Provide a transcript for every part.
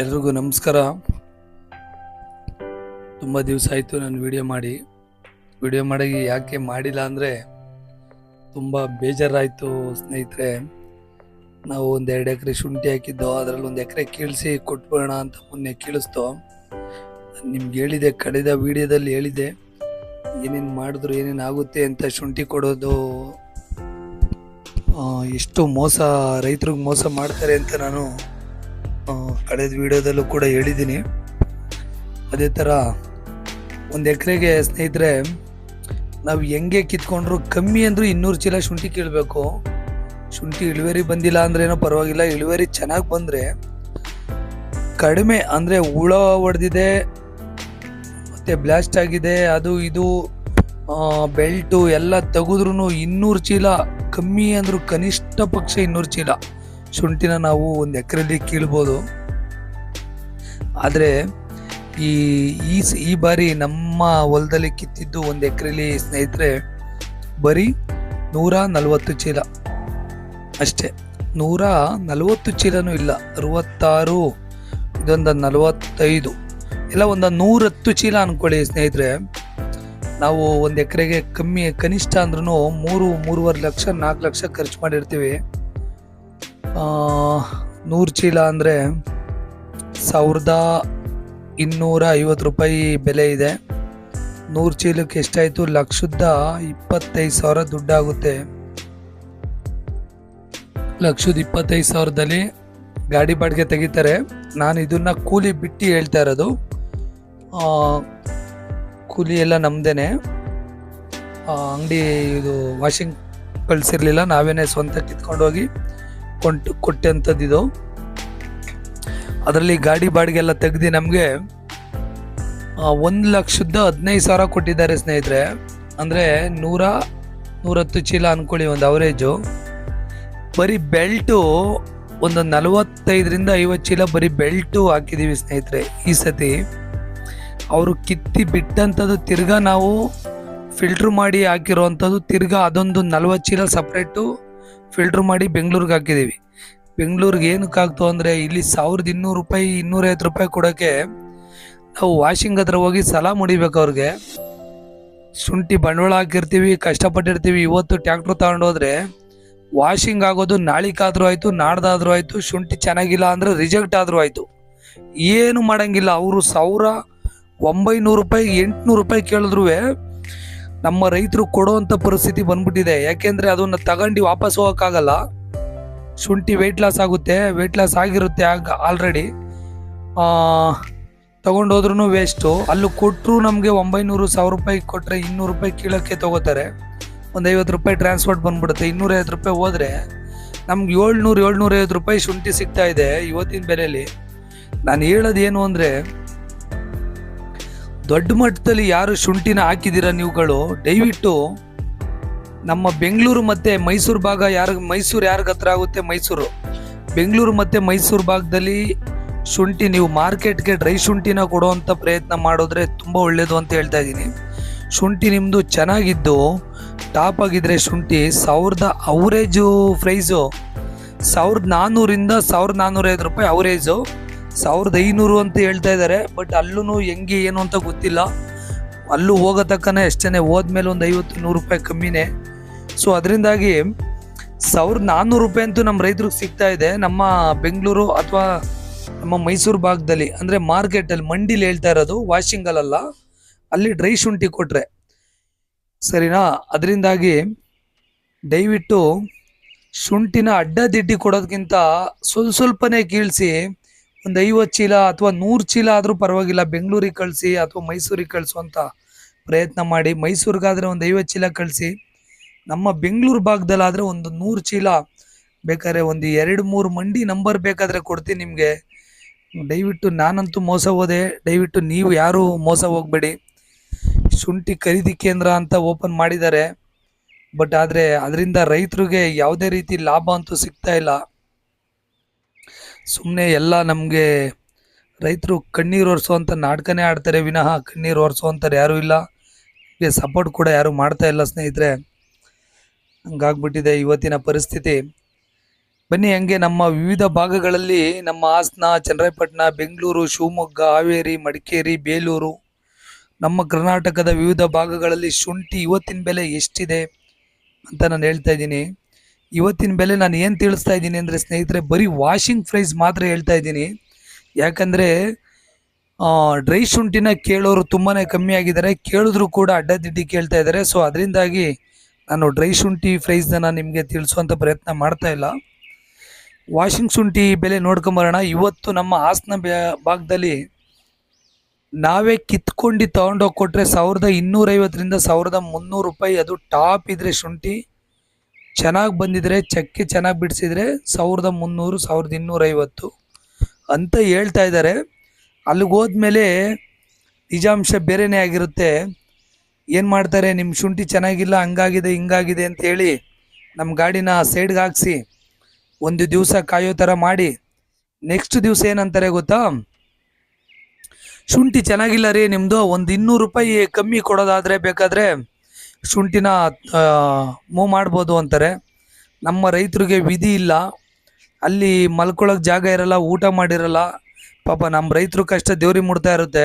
ಎಲ್ರಿಗೂ ನಮಸ್ಕಾರ. ತುಂಬ ದಿವಸ ಆಯಿತು ನಾನು ವಿಡಿಯೋ ಮಾಡಿ. ವಿಡಿಯೋ ಮಾಡಿ ಯಾಕೆ ಮಾಡಿಲ್ಲ ಅಂದರೆ ತುಂಬ ಬೇಜಾರಾಯಿತು ಸ್ನೇಹಿತರೆ. ನಾವು ಒಂದು ಎರಡು ಎಕರೆ ಶುಂಠಿ ಹಾಕಿದ್ದೋ, ಅದರಲ್ಲಿ ಒಂದು ಎಕರೆ ಕೀಳಿಸಿ ಕೊಟ್ಬಿಡೋಣ ಅಂತ ಮೊನ್ನೆ ಕೀಳಿಸ್ತೋ. ನಿಮ್ಗೆ ಹೇಳಿದೆ, ಕಳೆದ ವಿಡಿಯೋದಲ್ಲಿ ಹೇಳಿದೆ. ಏನೇನು ಮಾಡಿದ್ರು, ಏನೇನು ಆಗುತ್ತೆ ಅಂತ ಶುಂಠಿ ಕೊಡೋದು ಎಷ್ಟು ಮೋಸ, ರೈತರಿಗೆ ಮೋಸ ಮಾಡ್ತಾರೆ ಅಂತ ನಾನು ಕಳೆದ ವಿಡಿಯೋದಲ್ಲೂ ಕೂಡ ಹೇಳಿದ್ದೀನಿ. ಅದೇ ಥರ ಒಂದು ಎಕರೆಗೆ ಸ್ನೇಹಿತರೆ, ನಾವು ಹೆಂಗೆ ಕಿತ್ಕೊಂಡ್ರು ಕಮ್ಮಿ ಅಂದರೂ ಇನ್ನೂರು ಚೀಲ ಶುಂಠಿ ಕೀಳಬೇಕು. ಶುಂಠಿ ಇಳುವರಿ ಬಂದಿಲ್ಲ ಅಂದ್ರೇನೋ ಪರವಾಗಿಲ್ಲ, ಇಳುವರಿ ಚೆನ್ನಾಗಿ ಬಂದರೆ ಕಡಿಮೆ ಅಂದರೆ ಹುಳ ಹೊಡೆದಿದೆ, ಮತ್ತು ಬ್ಲಾಸ್ಟ್ ಆಗಿದೆ, ಅದು ಇದು ಬೆಲ್ಟು ಎಲ್ಲ ತೆಗೆದ್ರೂ ಇನ್ನೂರು ಚೀಲ, ಕಮ್ಮಿ ಅಂದರೂ ಕನಿಷ್ಠ ಪಕ್ಷ ಇನ್ನೂರು ಚೀಲ. ಶುಂಠಿನ ನಾವು ಒಂದು ಎಕರೆಯಲ್ಲಿ ಕೀಳ್ಬೋದು. ಆದರೆ ಈ ಈ ಈ ಬಾರಿ ನಮ್ಮ ಹೊಲದಲ್ಲಿ ಕಿತ್ತಿದ್ದು ಒಂದು ಎಕರೆಲಿ ಸ್ನೇಹಿತರೆ ಬರೀ ನೂರ ನಲವತ್ತು ಚೀಲ. ಅಷ್ಟೇ, ನೂರ ನಲವತ್ತು ಚೀಲನೂ ಇಲ್ಲ, ಅರವತ್ತಾರು, ಇದೊಂದು ನಲವತ್ತೈದು, ಇಲ್ಲ ಒಂದು ನೂರತ್ತು ಚೀಲ ಅಂದ್ಕೊಳ್ಳಿ ಸ್ನೇಹಿತರೆ. ನಾವು ಒಂದು ಎಕರೆಗೆ ಕಮ್ಮಿ ಕನಿಷ್ಠ ಅಂದ್ರೂ ಮೂರು, ಮೂರುವರೆ ಲಕ್ಷ, ನಾಲ್ಕು ಲಕ್ಷ ಖರ್ಚು ಮಾಡಿರ್ತೀವಿ. ನೂರು ಚೀಲ ಅಂದರೆ ಸಾವಿರದ ಇನ್ನೂರ ಐವತ್ತು ರೂಪಾಯಿ ಬೆಲೆ ಇದೆ. ನೂರು ಚೀಲಕ್ಕೆ ಎಷ್ಟಾಯಿತು? ಲಕ್ಷದ ಇಪ್ಪತ್ತೈದು ಸಾವಿರ ದುಡ್ಡಾಗುತ್ತೆ. ಲಕ್ಷದ ಇಪ್ಪತ್ತೈದು ಸಾವಿರದಲ್ಲಿ ಗಾಡಿ ಬಾಡಿಗೆ ತೆಗಿತಾರೆ. ನಾನು ಇದನ್ನ ಕೂಲಿ ಬಿಟ್ಟು ಹೇಳ್ತಾ ಇರೋದು. ಕೂಲಿ ಎಲ್ಲ ನಮ್ದೇನೆ. ಅಂಗಡಿ ಇದು ವಾಷಿಂಗ್ ಕಳಿಸಿರ್ಲಿಲ್ಲ. ನಾವೇನೇ ಸ್ವಂತ ಕಿತ್ಕೊಂಡು ಹೋಗಿ ಕೊಂಟು ಕೊಟ್ಟಂಥದ್ದು ಇದು ಅದರಲ್ಲಿ ಗಾಡಿ ಬಾಡಿಗೆ ಎಲ್ಲ ತೆಗ್ದು ನಮಗೆ ಒಂದು ಲಕ್ಷದ ಹದಿನೈದು ಸಾವಿರ ಕೊಟ್ಟಿದ್ದಾರೆ ಸ್ನೇಹಿತರೆ. ಅಂದರೆ ನೂರ, ನೂರತ್ತು ಚೀಲ ಅಂದ್ಕೊಳ್ಳಿ ಒಂದು ಅವರೇಜು. ಬರೀ ಬೆಲ್ಟು ಒಂದು ನಲವತ್ತೈದರಿಂದ ಐವತ್ತು ಚೀಲ ಬರೀ ಬೆಲ್ಟು ಹಾಕಿದ್ದೀವಿ ಸ್ನೇಹಿತರೆ ಈ ಸತಿ. ಅವರು ಕಿತ್ತಿ ಬಿಟ್ಟಂಥದ್ದು ತಿರ್ಗಾ ನಾವು ಫಿಲ್ಟ್ರ್ ಮಾಡಿ ಹಾಕಿರೋವಂಥದ್ದು ತಿರ್ಗಾ ಅದೊಂದು ನಲ್ವತ್ತು ಚೀಲ ಸಪ್ರೇಟು ಫಿಲ್ಟ್ರ್ ಮಾಡಿ ಬೆಂಗಳೂರಿಗೆ ಹಾಕಿದ್ದೀವಿ ಬೆಂಗಳೂರಿಗೆ ಏನಕ್ಕೆ ಆಗ್ತು ಅಂದರೆ ಇಲ್ಲಿ ಸಾವಿರದ ಇನ್ನೂರು ರೂಪಾಯಿ, ಇನ್ನೂರೈವತ್ತು ರೂಪಾಯಿ ಕೊಡೋಕ್ಕೆ ನಾವು ವಾಷಿಂಗ್ ಹತ್ರ ಹೋಗಿ ಸಲ ಮುಡಿಬೇಕು ಅವ್ರಿಗೆ. ಶುಂಠಿ ಬಂಡವಾಳ ಹಾಕಿರ್ತೀವಿ, ಕಷ್ಟಪಟ್ಟಿರ್ತೀವಿ. ಇವತ್ತು ಟ್ಯಾಕ್ಟ್ರ್ ತಗೊಂಡೋದ್ರೆ ವಾಷಿಂಗ್ ಆಗೋದು ನಾಳಿಕಾದ್ರೂ ಆಯಿತು, ನಾಡ್ದಾದ್ರೂ ಆಯಿತು, ಶುಂಠಿ ಚೆನ್ನಾಗಿಲ್ಲ ಅಂದರೆ ರಿಜೆಕ್ಟ್ ಆದರೂ ಆಯಿತು. ಏನು ಮಾಡೋಂಗಿಲ್ಲ. ಅವರು ಸಾವಿರ ಒಂಬೈನೂರು ರೂಪಾಯಿ, ಎಂಟುನೂರು ರೂಪಾಯಿ ಕೇಳಿದ್ರು ನಮ್ಮ ರೈತರು ಕೊಡೋವಂಥ ಪರಿಸ್ಥಿತಿ ಬಂದ್ಬಿಟ್ಟಿದೆ. ಯಾಕೆಂದರೆ ಅದನ್ನು ತಗೊಂಡು ವಾಪಸ್ ಹೋಗೋಕ್ಕಾಗಲ್ಲ. ಶುಂಠಿ ವೆಯ್ಟ್ ಲಾಸ್ ಆಗುತ್ತೆ ವೆಯ್ಟ್ ಲಾಸ್ ಆಗಿರುತ್ತೆ ಆಗ ಆಲ್ರೆಡಿ ತಗೊಂಡೋದ್ರೂ ವೇಸ್ಟು ಅಲ್ಲಿ ಕೊಟ್ಟರು ನಮಗೆ ಒಂಬೈನೂರು, ಸಾವಿರ ರೂಪಾಯಿ ಕೊಟ್ಟರೆ ಇನ್ನೂರು ರೂಪಾಯಿ ಕೀಳೋಕ್ಕೆ ತಗೋತಾರೆ. ಒಂದು ಐವತ್ತು ರೂಪಾಯಿ ಟ್ರಾನ್ಸ್ಪೋರ್ಟ್ ಬಂದ್ಬಿಡುತ್ತೆ ಇನ್ನೂರೈವತ್ತು ರೂಪಾಯಿ ಹೋದರೆ ನಮ್ಗೆ ಏಳ್ನೂರು ಏಳ್ನೂರೈವತ್ತು ರೂಪಾಯಿ ಶುಂಠಿ ಸಿಗ್ತಾ ಇದೆ ಇವತ್ತಿನ ಬೆಲೆಯಲ್ಲಿ ನಾನು ಹೇಳೋದು ಏನು ಅಂದರೆ ದೊಡ್ಡ ಮಟ್ಟದಲ್ಲಿ ಯಾರು ಶುಂಠಿನ ಹಾಕಿದ್ದೀರ ನೀವುಗಳು? ದಯವಿಟ್ಟು ನಮ್ಮ ಬೆಂಗಳೂರು ಮತ್ತು ಮೈಸೂರು ಭಾಗ ಯಾರು, ಮೈಸೂರು ಯಾರಿಗೆ ಹತ್ರ ಆಗುತ್ತೆ ಮೈಸೂರು. ಬೆಂಗಳೂರು ಮತ್ತು ಮೈಸೂರು ಭಾಗದಲ್ಲಿ ಶುಂಠಿ ನೀವು ಮಾರ್ಕೆಟ್ಗೆ ಡ್ರೈ ಶುಂಠಿನ ಕೊಡುವಂಥ ಪ್ರಯತ್ನ ಮಾಡಿದ್ರೆ ತುಂಬ ಒಳ್ಳೆಯದು ಅಂತ ಹೇಳ್ತಾ ಇದ್ದೀನಿ. ಶುಂಠಿ ನಿಮ್ಮದು ಚೆನ್ನಾಗಿದ್ದು, ಟಾಪ್ ಆಗಿದ್ರೆ ಶುಂಠಿ, ಸಾವಿರದ ಅವರೇಜು ಪ್ರೈಸು. ಸಾವಿರದ ನಾನ್ನೂರಿಂದ ಸಾವಿರದ ನಾನ್ನೂರೈವತ್ತು ರೂಪಾಯಿ ಅವರೇಜು. ಸಾವಿರದ ಐನೂರು ಅಂತ ಹೇಳ್ತಾ ಇದ್ದಾರೆ ಬಟ್ ಅಲ್ಲೂ ಹೆಂಗೆ, ಏನು ಅಂತ ಗೊತ್ತಿಲ್ಲ. ಅಲ್ಲೂ ಹೋಗೋ ತಕ್ಕನೇ ಅಷ್ಟೇ ಹೋದ್ಮೇಲೆ ಒಂದು ಐವತ್ತು, ನೂರು ರೂಪಾಯಿ ಕಮ್ಮಿನೇ. ಸೊ ಅದರಿಂದಾಗಿ ಸಾವಿರದ ನಾನ್ನೂರು ರೂಪಾಯಿ ಅಂತೂ ನಮ್ಮ ರೈತರಿಗೆ ಸಿಗ್ತಾ ಇದೆ. ನಮ್ಮ ಬೆಂಗಳೂರು ಅಥವಾ ನಮ್ಮ ಮೈಸೂರು ಭಾಗದಲ್ಲಿ, ಅಂದರೆ ಮಾರ್ಕೆಟಲ್ಲಿ ಮಂಡಿಲಿ ಹೇಳ್ತಾ ಇರೋದು ವಾಷಿಂಗಲ್ಲ ಅಲ್ಲಿ ಡ್ರೈ ಶುಂಠಿ ಕೊಟ್ಟರೆ ಸರಿನಾ? ಅದರಿಂದಾಗಿ ದಯವಿಟ್ಟು ಶುಂಠಿನ ಅಡ್ಡದಿಡ್ಡಿ ಕೊಡೋದಕ್ಕಿಂತ ಸ್ವಲ್ಪ ಸ್ವಲ್ಪನೇ ಕೀಳಿಸಿ ಒಂದು ಐವತ್ತು ಚೀಲ ಅಥವಾ ನೂರು ಚೀಲ ಆದರೂ ಪರವಾಗಿಲ್ಲ. ಬೆಂಗಳೂರಿಗೆ ಕಳಿಸಿ ಅಥವಾ ಮೈಸೂರಿಗೆ ಕಳಿಸುವಂಥ ಪ್ರಯತ್ನ ಮಾಡಿ. ಮೈಸೂರಿಗಾದರೆ ಒಂದು ಐವತ್ತು ಚೀಲ ಕಳಿಸಿ. ನಮ್ಮ ಬೆಂಗಳೂರು ಭಾಗದಲ್ಲಾದರೆ ಒಂದು ನೂರು ಚೀಲ ಬೇಕಾದ್ರೆ ಒಂದು ಎರಡು ಮೂರು ಮಂಡಿ ನಂಬರ್ ಬೇಕಾದರೆ ಕೊಡ್ತೀನಿ ನಿಮಗೆ. ದಯವಿಟ್ಟು ನಾನಂತೂ ಮೋಸ ಹೋದೆ. ದಯವಿಟ್ಟು ನೀವು ಯಾರೂ ಮೋಸ ಹೋಗಬೇಡಿ. ಶುಂಠಿ ಖರೀದಿ ಕೇಂದ್ರ ಅಂತ ಓಪನ್ ಮಾಡಿದ್ದಾರೆ. ಬಟ್ ಆದರೆ ಅದರಿಂದ ರೈತರಿಗೆ ಯಾವುದೇ ರೀತಿ ಲಾಭ ಅಂತೂ ಸಿಗ್ತಾ ಇಲ್ಲ. ಸುಮ್ಮನೆ ಎಲ್ಲ ನಮಗೆ ರೈತರು ಕಣ್ಣೀರು ಒರೆಸುವಂಥ ನಾಟಕನೇ ಆಡ್ತಾರೆ ವಿನಃ ಕಣ್ಣೀರು ಒರೆಸುವಂಥವ್ರು ಯಾರೂ ಇಲ್ಲ. ಸಪೋರ್ಟ್ ಕೂಡ ಯಾರೂ ಮಾಡ್ತಾ ಇಲ್ಲ ಸ್ನೇಹಿತರೆ. ಹಂಗಾಗ್ಬಿಟ್ಟಿದೆ ಇವತ್ತಿನ ಪರಿಸ್ಥಿತಿ. ಬನ್ನಿ ಹಂಗೆ ನಮ್ಮ ವಿವಿಧ ಭಾಗಗಳಲ್ಲಿ ನಮ್ಮ ಹಾಸನ, ಚನ್ನರಾಯಪಟ್ಟಣ, ಬೆಂಗಳೂರು, ಶಿವಮೊಗ್ಗ, ಹಾವೇರಿ, ಮಡಿಕೇರಿ, ಬೇಲೂರು, ನಮ್ಮ ಕರ್ನಾಟಕದ ವಿವಿಧ ಭಾಗಗಳಲ್ಲಿ ಶುಂಠಿ ಇವತ್ತಿನ ಬೆಲೆ ಎಷ್ಟಿದೆ ಅಂತ ನಾನು ಹೇಳ್ತಾ ಇದ್ದೀನಿ. ಇವತ್ತಿನ ಬೆಲೆ ನಾನು ಏನು ತಿಳಿಸ್ತಾ ಇದ್ದೀನಿ ಅಂದರೆ ಸ್ನೇಹಿತರೆ, ಬರೀ ವಾಷಿಂಗ್ ಪ್ರೈಸ್ ಮಾತ್ರ ಹೇಳ್ತಾ ಇದ್ದೀನಿ. ಯಾಕಂದರೆ ಡ್ರೈ ಶುಂಠಿನ ಕೇಳೋರು ತುಂಬಾ ಕಮ್ಮಿ ಆಗಿದ್ದಾರೆ. ಕೇಳಿದ್ರು ಕೂಡ ಅಡ್ಡದಿಡ್ಡಿ ಕೇಳ್ತಾ ಇದ್ದಾರೆ. ಸೊ ಅದರಿಂದಾಗಿ ನಾನು ಡ್ರೈ ಶುಂಠಿ ಪ್ರೈಸ್ನ ನಾನು ನಿಮಗೆ ತಿಳಿಸುವಂಥ ಪ್ರಯತ್ನ ಮಾಡ್ತಾ ಇಲ್ಲ. ವಾಷಿಂಗ್ ಶುಂಠಿ ಬೆಲೆ ನೋಡ್ಕೊಂಬರೋಣ. ಇವತ್ತು ನಮ್ಮ ಹಾಸನ ಭಾಗದಲ್ಲಿ ನಾವೇ ಕಿತ್ಕೊಂಡು ತೊಗೊಂಡೋಗಿ ಕೊಟ್ಟರೆ ಸಾವಿರದ ಇನ್ನೂರೈವತ್ತರಿಂದ ಸಾವಿರದ ಮುನ್ನೂರು ರೂಪಾಯಿ ಅದು ಟಾಪ್ ಇದ್ರೆ ಶುಂಠಿ. ಚೆನ್ನಾಗಿ ಬಂದಿದ್ರೆ ಚಕ್ಕೆ ಚೆನ್ನಾಗಿ ಬಿಡಿಸಿದರೆ ಸಾವಿರದ ಮುನ್ನೂರು, ಸಾವಿರದ ಇನ್ನೂರೈವತ್ತು. ಅಂತ ಹೇಳ್ತಾ ಇದ್ದಾರೆ ಅಲ್ಲಿಗೆ ಹೋದ್ಮೇಲೆ ನಿಜಾಂಶ ಬೇರೆನೇ ಆಗಿರುತ್ತೆ. ಏನು ಮಾಡ್ತಾರೆ ನಿಮ್ಮ ಶುಂಠಿ ಚೆನ್ನಾಗಿಲ್ಲ, ಹಂಗಾಗಿದೆ, ಹಿಂಗಾಗಿದೆ ಅಂತ ಹೇಳಿ ನಮ್ಮ ಗಾಡಿನ ಸೈಡ್ಗೆ ಹಾಕ್ಸಿ, ಒಂದು ದಿವಸ ಕಾಯೋ ಥರ ಮಾಡಿ. ನೆಕ್ಸ್ಟ್ ದಿವಸ ಏನಂತಾರೆ ಗೊತ್ತಾ? ಶುಂಠಿ ಚೆನ್ನಾಗಿಲ್ಲ ರೀ ನಿಮ್ಮದು ಒಂದು ಇನ್ನೂರು ರೂಪಾಯಿ ಕಮ್ಮಿ ಕೊಡೋದಾದರೆ ಬೇಕಾದರೆ ಶುಂಠಿನ ಮೂವ್ ಮಾಡ್ಬೋದು ಅಂತಾರೆ. ನಮ್ಮ ರೈತರಿಗೆ ವಿಧಿ ಇಲ್ಲ. ಅಲ್ಲಿ ಮಲ್ಕೊಳ್ಳೋಕೆ ಜಾಗ ಇರಲ್ಲ, ಊಟ ಮಾಡಿರಲ್ಲ. ಪಾಪ ನಮ್ಮ ರೈತರು ಕಷ್ಟ ದೇವ್ರಿಗೆ ಮುಡ್ತಾ ಇರುತ್ತೆ.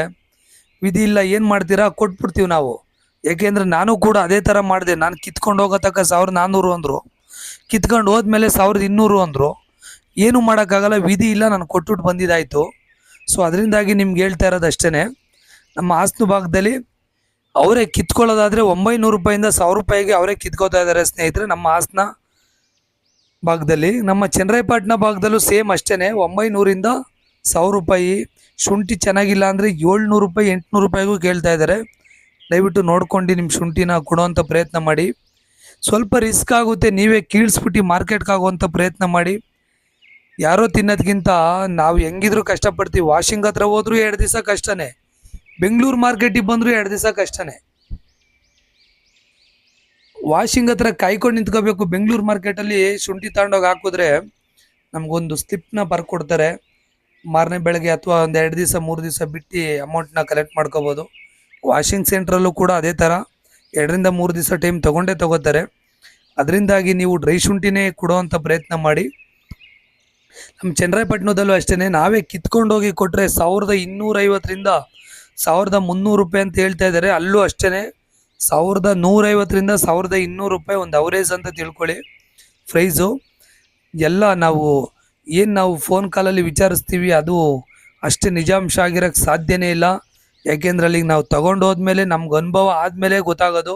ವಿಧಿ ಇಲ್ಲ, ಏನು ಮಾಡ್ತೀರಾ? ಕೊಟ್ಬಿಡ್ತೀವಿ ನಾವು. ಏಕೆಂದರೆ ನಾನು ಕೂಡ ಅದೇ ಥರ ಮಾಡಿದೆ. ನಾನು ಕಿತ್ಕೊಂಡು ಹೋಗೋ ತನಕ ಸಾವಿರದ ನಾನ್ನೂರು ಅಂದರು. ಕಿತ್ಕೊಂಡು ಹೋದ್ಮೇಲೆ ಸಾವಿರದ ಇನ್ನೂರು ಅಂದರು. ಏನು ಮಾಡೋಕ್ಕಾಗಲ್ಲ, ವಿಧಿ ಇಲ್ಲ, ನಾನು ಕೊಟ್ಬಿಟ್ಟು ಬಂದಿದ್ದಾಯಿತು. ಸೊ ಅದರಿಂದಾಗಿ ನಿಮ್ಗೆ ಹೇಳ್ತಾ ಇರೋದು ಅಷ್ಟೇ ನಮ್ಮ ಹಾಸನ ಭಾಗದಲ್ಲಿ ಅವರೇ ಕಿತ್ಕೊಳ್ಳೋದಾದರೆ ಒಂಬೈನೂರು ರೂಪಾಯಿಂದ ಸಾವಿರ ರೂಪಾಯಿಗೆ ಅವರೇ ಕಿತ್ಕೋತಾ ಇದ್ದಾರೆ ಸ್ನೇಹಿತರೆ, ನಮ್ಮ ಹಾಸನ ಭಾಗದಲ್ಲಿ. ನಮ್ಮ ಚನ್ನರಾಯಪಟ್ಟಣ ಭಾಗದಲ್ಲೂ ಸೇಮ್ ಅಷ್ಟೇ ಒಂಬೈನೂರಿಂದ ಸಾವಿರ ರೂಪಾಯಿ. ಶುಂಠಿ ಚೆನ್ನಾಗಿಲ್ಲ ಅಂದರೆ ಏಳ್ನೂರು ರೂಪಾಯಿ, ಎಂಟುನೂರು ರೂಪಾಯಿಗೂ ಕೇಳ್ತಾ ಇದ್ದಾರೆ. ದಯವಿಟ್ಟು ನೋಡ್ಕೊಂಡು ನಿಮ್ಮ ಶುಂಠಿನ ಕೊಡೋವಂಥ ಪ್ರಯತ್ನ ಮಾಡಿ. ಸ್ವಲ್ಪ ರಿಸ್ಕ್ ಆಗುತ್ತೆ, ನೀವೇ ಕೀಳ್ಸ್ಬಿಟ್ಟು ಮಾರ್ಕೆಟ್ಗೆ ಆಗುವಂಥ ಪ್ರಯತ್ನ ಮಾಡಿ. ಯಾರೋ ತಿನ್ನೋದ್ಕಿಂತ ನಾವು ಹೆಂಗಿದ್ರು ಕಷ್ಟಪಡ್ತೀವಿ. ವಾಷಿಂಗ್ ಹತ್ರ ಹೋದ್ರೂ ಎರಡು ದಿವಸ ಕಷ್ಟನೇ. ಬೆಂಗಳೂರು ಮಾರ್ಕೆಟಿಗೆ ಬಂದರೂ ಎರಡು ದಿವಸ ಕಷ್ಟನೇ. ವಾಷಿಂಗ್ ಹತ್ರ ಕಾಯ್ಕೊಂಡು ನಿಂತ್ಕೋಬೇಕು. ಬೆಂಗಳೂರು ಮಾರ್ಕೆಟಲ್ಲಿ ಶುಂಠಿ ತಗೊಂಡೋಗಿ ಹಾಕಿದ್ರೆ ನಮಗೊಂದು ಸ್ಲಿಪ್ನ ಬರ್ಕೊಡ್ತಾರೆ. ಮಾರನೇ ಬೆಳಗ್ಗೆ ಅಥವಾ ಒಂದು ಎರಡು ದಿವಸ, ಮೂರು ದಿವಸ ಬಿಟ್ಟು ಅಮೌಂಟ್ನ ಕಲೆಕ್ಟ್ ಮಾಡ್ಕೋಬೋದು. ವಾಷಿಂಗ್ ಸೆಂಟ್ರಲ್ಲೂ ಕೂಡ ಅದೇ ಥರ ಎರಡರಿಂದ ಮೂರು ದಿವಸ ಟೈಮ್ ತೊಗೊಂಡೇ ತೊಗೋತಾರೆ. ಅದರಿಂದಾಗಿ ನೀವು ಡ್ರೈ ಶುಂಠಿನೇ ಕೊಡುವಂಥ ಪ್ರಯತ್ನ ಮಾಡಿ. ನಮ್ಮ ಚನ್ನರಾಯಪಟ್ಟಣದಲ್ಲೂ ಅಷ್ಟೇ ನಾವೇ ಕಿತ್ಕೊಂಡೋಗಿ ಕೊಟ್ಟರೆ ಸಾವಿರದ ಇನ್ನೂರೈವತ್ತರಿಂದ ಸಾವಿರದ ಮುನ್ನೂರು ರೂಪಾಯಿ ಅಂತ ಹೇಳ್ತಾ ಇದ್ದಾರೆ. ಅಲ್ಲೂ ಅಷ್ಟೇ ಸಾವಿರದ ನೂರೈವತ್ತರಿಂದ ಸಾವಿರದ ಇನ್ನೂರು ರೂಪಾಯಿ ಒಂದು ಅವರೇಜ್ ಅಂತ ತಿಳ್ಕೊಳ್ಳಿ. ಪ್ರೈಸು ಎಲ್ಲ ನಾವು ಏನು ನಾವು ಫೋನ್ ಕಾಲಲ್ಲಿ ವಿಚಾರಿಸ್ತೀವಿ ಅದು ಅಷ್ಟೇ ನಿಜಾಂಶ ಆಗಿರೋಕ್ಕೆ ಸಾಧ್ಯನೇ ಇಲ್ಲ. ಯಾಕೆಂದ್ರೆ ಅಲ್ಲಿಗೆ ನಾವು ತೊಗೊಂಡು ಹೋದ್ಮೇಲೆ ನಮ್ಗೆ ಅನುಭವ ಆದಮೇಲೆ ಗೊತ್ತಾಗೋದು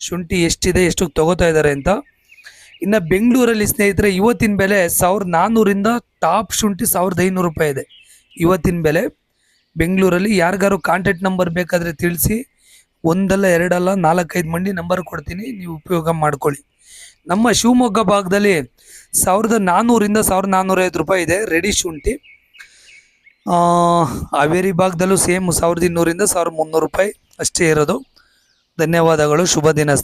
ಶುಂಠಿ ಎಷ್ಟಿದೆ ಎಷ್ಟು ತಗೋತಾ ಇದ್ದಾರೆ ಅಂತ. ಇನ್ನು ಬೆಂಗಳೂರಲ್ಲಿ ಸ್ನೇಹಿತರೆ ಇವತ್ತಿನ ಬೆಲೆ ಸಾವಿರದ ನಾನ್ನೂರಿಂದ ಟಾಪ್ ಶುಂಠಿ ಸಾವಿರದ ಐನೂರು ರೂಪಾಯಿ ಇದೆ. ಇವತ್ತಿನ ಬೆಲೆ. ಬೆಂಗಳೂರಲ್ಲಿ ಯಾರಿಗಾರು ಕಾಂಟ್ಯಾಕ್ಟ್ ನಂಬರ್ ಬೇಕಾದರೆ ತಿಳಿಸಿ, ಒಂದಲ್ಲ, ಎರಡಲ್ಲ, ನಾಲ್ಕೈದು ಮಂದಿ ನಂಬರ್ ಕೊಡ್ತೀನಿ, ನೀವು ಉಪಯೋಗ ಮಾಡ್ಕೊಳ್ಳಿ. ನಮ್ಮ ಶಿವಮೊಗ್ಗ ಭಾಗದಲ್ಲಿ ಸಾವಿರದ ನಾನ್ನೂರಿಂದ ಸಾವಿರದ ನಾನ್ನೂರೈವತ್ತು ರೂಪಾಯಿ ಇದೆ ರೆಡಿ ಶುಂಠಿ. ಹಾವೇರಿ ಭಾಗದಲ್ಲೂ ಸೇಮ್ ಸಾವಿರದ ಇನ್ನೂರಿಂದ ಸಾವಿರದ ಮುನ್ನೂರು ರೂಪಾಯಿ ಅಷ್ಟೇ ಇರೋದು. ಧನ್ಯವಾದಗಳು, ಶುಭ ದಿನ.